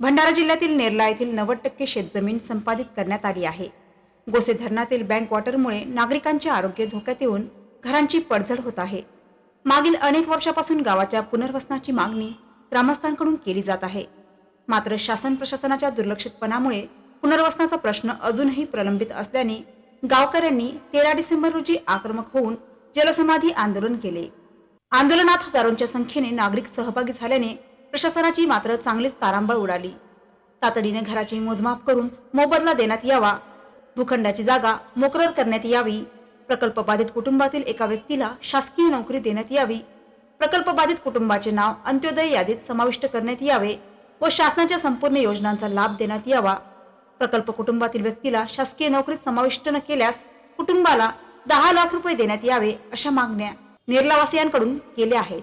भंडारा जिल्ह्यातील नेरला येथील नव्वद टक्के शेतजमीन संपादित करण्यात आली आहे. गोसे धरणातील बँक वॉटरमुळे नागरिकांचे आरोग्य धोक्यात येऊन घरांची पडझड होत आहे. मागील अनेक वर्षापासून गावाच्या पुनर्वसनाची मागणी ग्रामस्थांकडून केली जात आहे. मात्र शासन प्रशासनाच्या दुर्लक्षितपणामुळे पुनर्वसनाचा प्रश्न अजूनही प्रलंबित असल्याने गावकऱ्यांनी तेरा डिसेंबर रोजी आक्रमक होऊन जलसमाधी आंदोलन केले. आंदोलनात हजारोंच्या संख्येने नागरिक सहभागी झाल्याने प्रशासनाची मात्र चांगलीच तारांबळ उडाली. तातडीने घराची मोजमाप करून मोबदला देण्यात यावा. भूखंडाची जागा मोकरर करण्यात यावी. प्रकल्प बाधित कुटुंबातील एका व्यक्तीला शासकीय नोकरी देण्यात यावी. प्रकल्प बाधित कुटुंबाचे नाव अंत्योदय यादीत समाविष्ट करण्यात यावे व शासनाच्या संपूर्ण योजनांचा लाभ देण्यात यावा. प्रकल्प कुटुंबातील व्यक्तीला शासकीय नोकरीत समाविष्ट न केल्यास कुटुंबाला दहा लाख रुपये देण्यात यावे अशा मागण्या नेरलावासियांकडून केल्या आहेत.